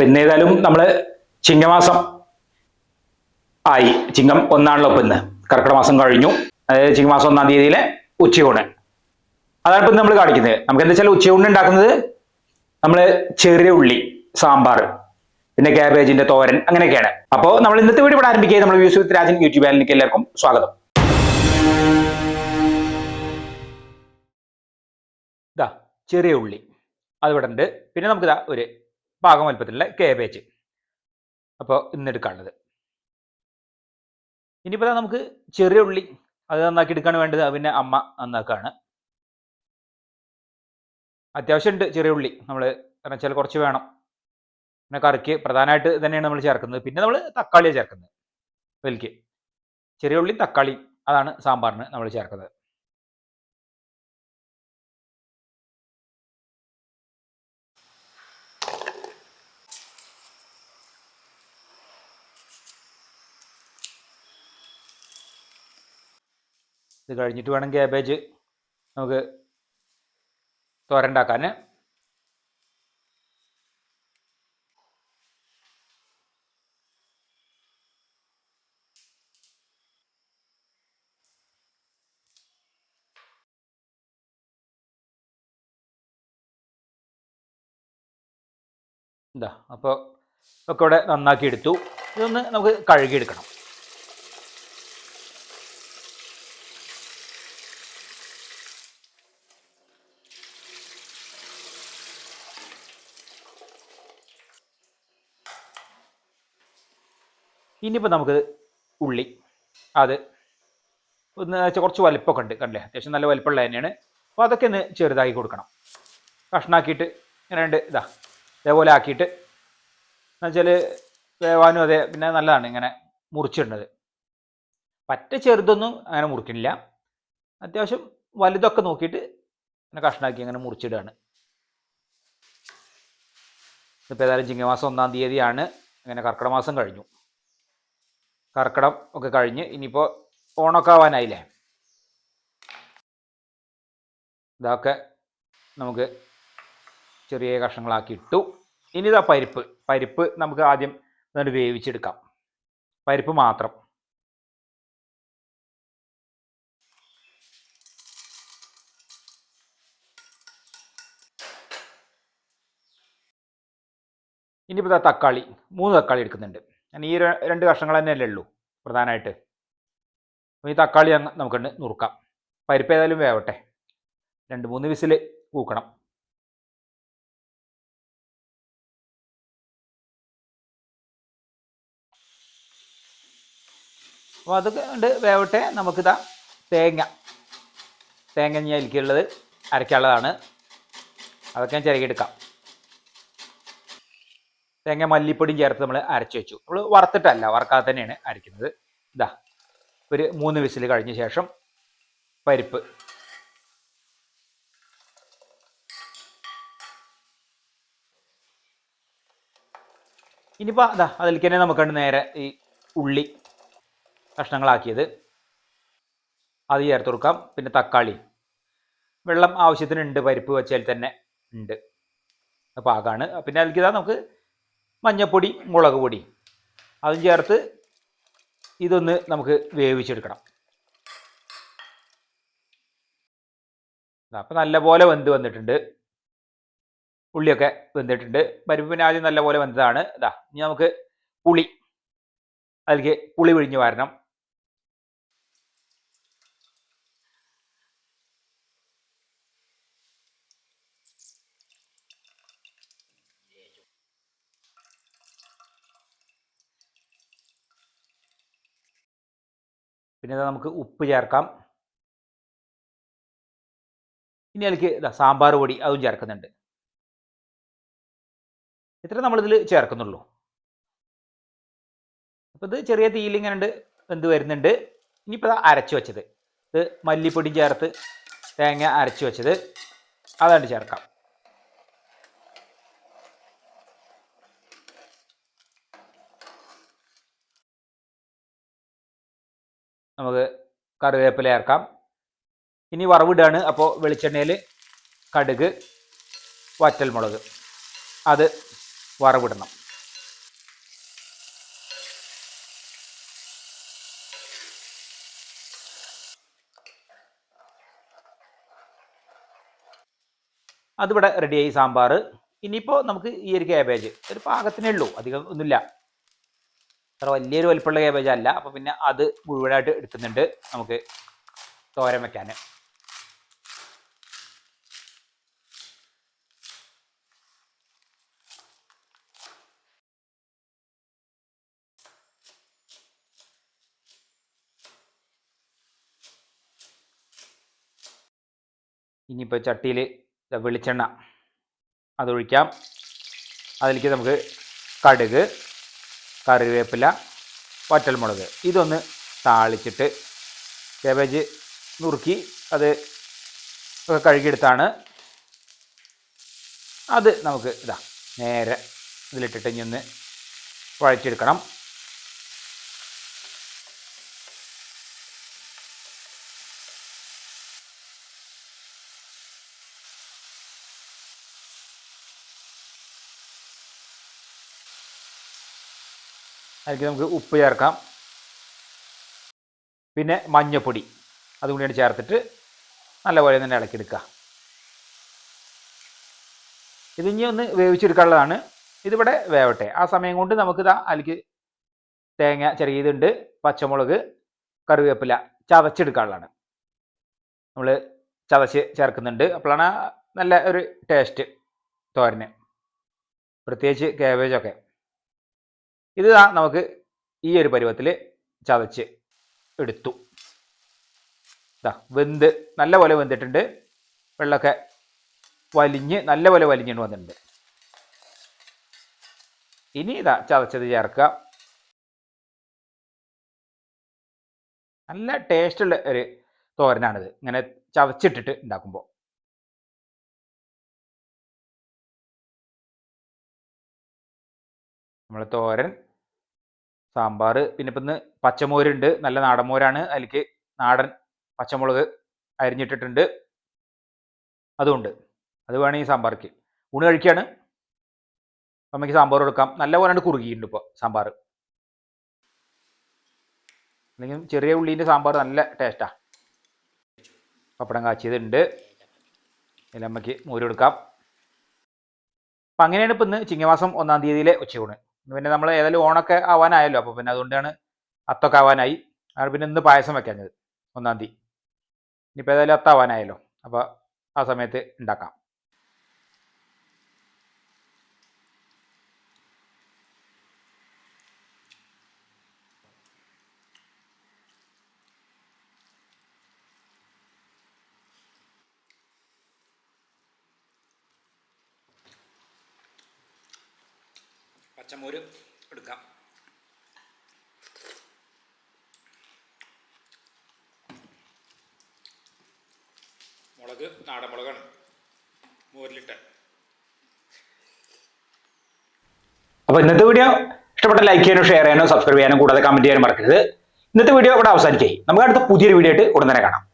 അപ്പൊ ഇന്ന് ഏതായാലും നമ്മൾ ചിങ്ങമാസം ആയി. ചിങ്ങം ഒന്നാണല്ലോ ഇപ്പൊ ഇന്ന്. കർക്കിടമാസം കഴിഞ്ഞു. അതായത് ചിങ്ങമാസം ഒന്നാം തീയതിയിലെ ഉച്ചയൂണ്. അതാണ് ഇപ്പൊ നമ്മൾ കാണിക്കുന്നത്. നമുക്ക് എന്താ വെച്ചാൽ ഉച്ചയൂണ് ഉണ്ടാക്കുന്നത് നമ്മൾ ചെറിയ ഉള്ളി സാമ്പാർ പിന്നെ ക്യാബേജിന്റെ തോരൻ അങ്ങനെയൊക്കെയാണ്. അപ്പോൾ നമ്മൾ ഇന്നത്തെ വീഡിയോ ഇവിടെ ആരംഭിക്കുക നമ്മൾ വ്യൂസ് വിത്ത് രാജൻ യൂട്യൂബ് ചാനലിലേക്ക് എല്ലാവർക്കും സ്വാഗതം. ഇതാ ചെറിയ ഉള്ളി. അതിവിടെ ഉണ്ട്. പിന്നെ നമുക്ക് ഇതാ ഒരു പാകം വലുപ്പത്തിലുള്ള കേബേജ് അപ്പോൾ ഇന്ന് എടുക്കാനുള്ളത്. ഇനിയിപ്പോൾ നമുക്ക് ചെറിയ ഉള്ളി അത് നന്നാക്കി എടുക്കാണ് വേണ്ടത്. പിന്നെ അമ്മ നന്നാക്കുകയാണ് അത്യാവശ്യമുണ്ട് ചെറിയ ഉള്ളി. നമ്മൾ കാരണം വെച്ചാൽ കുറച്ച് വേണം. പിന്നെ കറിക്ക് പ്രധാനമായിട്ട് തന്നെയാണ് നമ്മൾ ചേർക്കുന്നത്. പിന്നെ നമ്മൾ തക്കാളിയാണ് ചേർക്കുന്നത്. വലിക്ക് ചെറിയ ഉള്ളി തക്കാളി അതാണ് സാമ്പാറിന് നമ്മൾ ചേർക്കുന്നത്. ഇത് കഴിഞ്ഞിട്ട് വേണം ക്യാബേജ് നമുക്ക് തോരണ്ടാക്കാൻ എന്താ അപ്പോൾ ഒക്കെ ഇവിടെ നന്നാക്കി എടുത്തു ഇതൊന്ന് നമുക്ക് കഴുകിയെടുക്കണം. ഇനിയിപ്പോൾ നമുക്ക് ഉള്ളി. അത് ഒന്ന് കുറച്ച് വലിപ്പമൊക്കെ ഉണ്ട് കണ്ടില്ലേ? അത്യാവശ്യം നല്ല വലിപ്പമുള്ള തന്നെയാണ്. അപ്പോൾ അതൊക്കെ ഒന്ന് ചെറുതാക്കി കൊടുക്കണം. കഷ്ണാക്കിയിട്ട് ഇങ്ങനെ ഉണ്ട് ഇതാ ഇതേപോലെ ആക്കിയിട്ട് എന്നുവെച്ചാൽ വേവാനും അതെ പിന്നെ നല്ലതാണ് ഇങ്ങനെ മുറിച്ചിടുന്നത്. പറ്റ ചെറുതൊന്നും അങ്ങനെ മുറിക്കണില്ല. അത്യാവശ്യം വലുതൊക്കെ നോക്കിയിട്ട് ഇങ്ങനെ കഷ്ണാക്കി അങ്ങനെ മുറിച്ചിടുകയാണ്. ഇപ്പോൾ ഏതായാലും ചിങ്ങമാസം ഒന്നാം തീയതിയാണ്. അങ്ങനെ കർക്കിടക മാസം കഴിഞ്ഞു. കർക്കിടം ഒക്കെ കഴിഞ്ഞ് ഇനിയിപ്പോൾ ഓണമൊക്കെ ആവാനായില്ലേ? ഇതൊക്കെ നമുക്ക് ചെറിയ കഷ്ണങ്ങളാക്കി ഇട്ടു. ഇനി ഇതാ പരിപ്പ്. പരിപ്പ് നമുക്ക് ആദ്യം എന്നിട്ട് വേവിച്ചെടുക്കാം. പരിപ്പ് മാത്രം. ഇനിയിപ്പോൾ തക്കാളി. മൂന്ന് തക്കാളി എടുക്കുന്നുണ്ട്. ഞാൻ ഈ രണ്ട് കഷ്ണങ്ങൾ തന്നെയല്ലേ ഉള്ളൂ പ്രധാനമായിട്ട് ഈ തക്കാളി നമുക്കുണ്ട് നുറുക്കാം. പരിപ്പ് ഏതായാലും വേവട്ടെ. രണ്ട് മൂന്ന് വിസിൽ കൂക്കണം അപ്പോൾ അതൊക്കെ ഉണ്ട് വേവട്ടെ. നമുക്കിതാ തേങ്ങ. തേങ്ങ ഞാൻ എനിക്കുള്ളത് അരയ്ക്കാനുള്ളതാണ് അതൊക്കെ ഞാൻ ചിരകിയെടുക്കാം. തേങ്ങ മല്ലിപ്പൊടിയും ചേർത്ത് നമ്മൾ അരച്ച് വെച്ചു. നമ്മൾ വറുത്തിട്ടല്ല വറുക്കാതെ തന്നെയാണ് അരയ്ക്കുന്നത് ഇതാ ഒരു മൂന്ന് വിസിൽ കഴിഞ്ഞ ശേഷം പരിപ്പ്. ഇനിയിപ്പോൾ അതാ അതിലേക്ക് തന്നെ നമുക്കുണ്ട് നേരെ ഈ ഉള്ളി കഷ്ണങ്ങളാക്കിയത്. അത് ചേർത്ത് കൊടുക്കാം. പിന്നെ തക്കാളി. വെള്ളം ആവശ്യത്തിനുണ്ട് പരിപ്പ് വെച്ചാൽ തന്നെ ഉണ്ട്. പാകമാണ് പിന്നെ അതിലേക്ക് ഇതാ നമുക്ക് മഞ്ഞപ്പൊടി മുളക് പൊടി. അതും ചേർത്ത് ഇതൊന്ന് നമുക്ക് വേവിച്ചെടുക്കണം. അപ്പം നല്ലപോലെ വെന്ത് വന്നിട്ടുണ്ട്. ഉള്ളിയൊക്കെ വെന്തിട്ടുണ്ട്. പരിപ്പ് ആദ്യം നല്ലപോലെ വെന്തതാണ്. ഇതാ ഇനി നമുക്ക് പുളി. അതിലേക്ക് പുളി പിഴിഞ്ഞ് വരണം. പിന്നെ നമുക്ക് ഉപ്പ് ചേർക്കാം. ഇനി എനിക്ക് ഇതാ സാമ്പാർ പൊടി അതും ചേർക്കുന്നുണ്ട്. ഇത്ര നമ്മളിതിൽ ചേർക്കുന്നുള്ളൂ. അപ്പോൾ ഇത് ചെറിയ തീയിൽ ഇങ്ങനെ ഉണ്ട് എന്ത് വരുന്നുണ്ട്. ഇനിയിപ്പോൾ അരച്ചു വെച്ചത്. ഇത് മല്ലിപ്പൊടി ചേർത്ത് തേങ്ങ അരച്ചു വെച്ചത്. അതാണ്ട് ചേർക്കാം. നമുക്ക് കറിവേപ്പില ചേർക്കാം. ഇനി വറവിടുകയാണ് അപ്പോൾ വെളിച്ചെണ്ണയിൽ കടുക് വറ്റൽമുളക്. അത് വറവിടണം. അതിവിടെ റെഡിയായി സാമ്പാർ ഇനിയിപ്പോൾ നമുക്ക് ഈ ഒരു ക്യാബേജ് ഒരു പാകത്തിനേ ഉള്ളൂ. അധികം ഒന്നുമില്ല. അത്ര വലിയൊരു വലിപ്പമുള്ള ക്യാബേജ് അല്ല. അപ്പോൾ പിന്നെ അത് മുഴുവനായിട്ട് എടുക്കുന്നുണ്ട്. നമുക്ക് തോരൻ വെക്കാൻ ഇനിയിപ്പോൾ ചട്ടിയിൽ വെളിച്ചെണ്ണ. അതൊഴിക്കാം. അതിലേക്ക് നമുക്ക് കടുക്. കറിവേപ്പില വറ്റൽമുളക്. ഇതൊന്ന് താളിച്ചിട്ട് കേബേജ് നുറുക്കി അത് ഒക്കെ കഴുകിയെടുത്താണ്. അത് നമുക്ക് ഇതാ നേരെ ഇതിലിട്ടിട്ട് ഇനി ഒന്ന് വഴച്ചെടുക്കണം അതിലേക്ക് നമുക്ക് ഉപ്പ് ചേർക്കാം. പിന്നെ മഞ്ഞപ്പൊടി അതും കൂടിയാണ് ചേർത്തിട്ട് നല്ലപോലെ തന്നെ ഇളക്കിയെടുക്കുക. ഇതിഞ്ഞി ഒന്ന് വേവിച്ചെടുക്കാനുള്ളതാണ്. ഇതിവിടെ വേവട്ടെ. ആ സമയം കൊണ്ട് നമുക്കിതാ അതിലേക്ക് തേങ്ങ ചെറിയതുണ്ട് പച്ചമുളക് കറിവേപ്പില ചതച്ചെടുക്കാനുള്ളതാണ്. നമ്മൾ ചതച്ച് ചേർക്കുന്നുണ്ട്. അപ്പോഴാണ് നല്ല ഒരു ടേസ്റ്റ് തോരന്. പ്രത്യേകിച്ച് കാബേജൊക്കെ ഇത് നമുക്ക് ഈ ഒരു പരുവത്തിൽ ചതച്ച് എടുത്തു. ഇതാ വെന്ത് നല്ലപോലെ വെന്തിട്ടുണ്ട്. വെള്ളമൊക്കെ വലിഞ്ഞ് നല്ലപോലെ വലിഞ്ഞിട്ട് വന്നിട്ടുണ്ട്. ഇനി ഇതാ ചതച്ചത് ചേർക്കുക. നല്ല ടേസ്റ്റുള്ള ഒരു തോരനാണിത്. ഇങ്ങനെ ചതച്ചിട്ടിട്ട് ഉണ്ടാക്കുമ്പോൾ. നമ്മളെ തോരൻ സാമ്പാർ പിന്നെ ഇപ്പം ഇന്ന് പച്ചമോരുണ്ട്. നല്ല നാടൻ മോരാണ് അതിലേക്ക് നാടൻ പച്ചമുളക് അരിഞ്ഞിട്ടിട്ടുണ്ട്. അതുകൊണ്ട് അത് വേണം ഈ സാമ്പാർക്ക്. ഊണ് കഴിക്കുകയാണ് അമ്മയ്ക്ക് സാമ്പാർ കൊടുക്കാം. നല്ല പോലെ കുറുകിയിട്ടുണ്ട് ഇപ്പോൾ സാമ്പാർ. അല്ലെങ്കിൽ ചെറിയ ഉള്ളീന്റെ സാമ്പാർ നല്ല ടേസ്റ്റാണ് പപ്പടം കാച്ചിയതുണ്ട്. അമ്മയ്ക്ക് മോര് കൊടുക്കാം. അപ്പം അങ്ങനെയാണ് ഇപ്പം ഇന്ന് ചിങ്ങമാസം ഒന്നാം തീയതിയിലെ ഉച്ചയൂണ്. പിന്നെ നമ്മൾ ഏതായാലും ഓണൊക്കെ ആവാനായല്ലോ. അപ്പോൾ പിന്നെ അതുകൊണ്ടാണ് അത്തൊക്കെ ആവാനായി. പിന്നെ ഇന്ന് പായസം വെക്കാഞ്ഞത് ഒന്നാം തീയതി. ഇനിയിപ്പോൾ ഏതായാലും അത്താവാനായല്ലോ. അപ്പോൾ ആ സമയത്ത് ഉണ്ടാക്കാം പച്ചമോര് എടുക്കാം. മുളക് നാടൻ മുളകാണ് മോരിലിട്ട്. അപ്പോൾ ഇന്നത്തെ വീഡിയോ ഇഷ്ടപ്പെട്ട ലൈക്ക് ചെയ്യാനും ഷെയർ ചെയ്യാനും സബ്സ്ക്രൈബ് ചെയ്യാനും കൂടാതെ കമന്റ് ചെയ്യാനും മറക്കരുത്. ഇന്നത്തെ വീഡിയോ ഇവിടെ അവസാനിക്കായി നമുക്ക് അടുത്ത പുതിയൊരു വീഡിയോ ആയിട്ട് ഉടൻ തന്നെ കാണാം.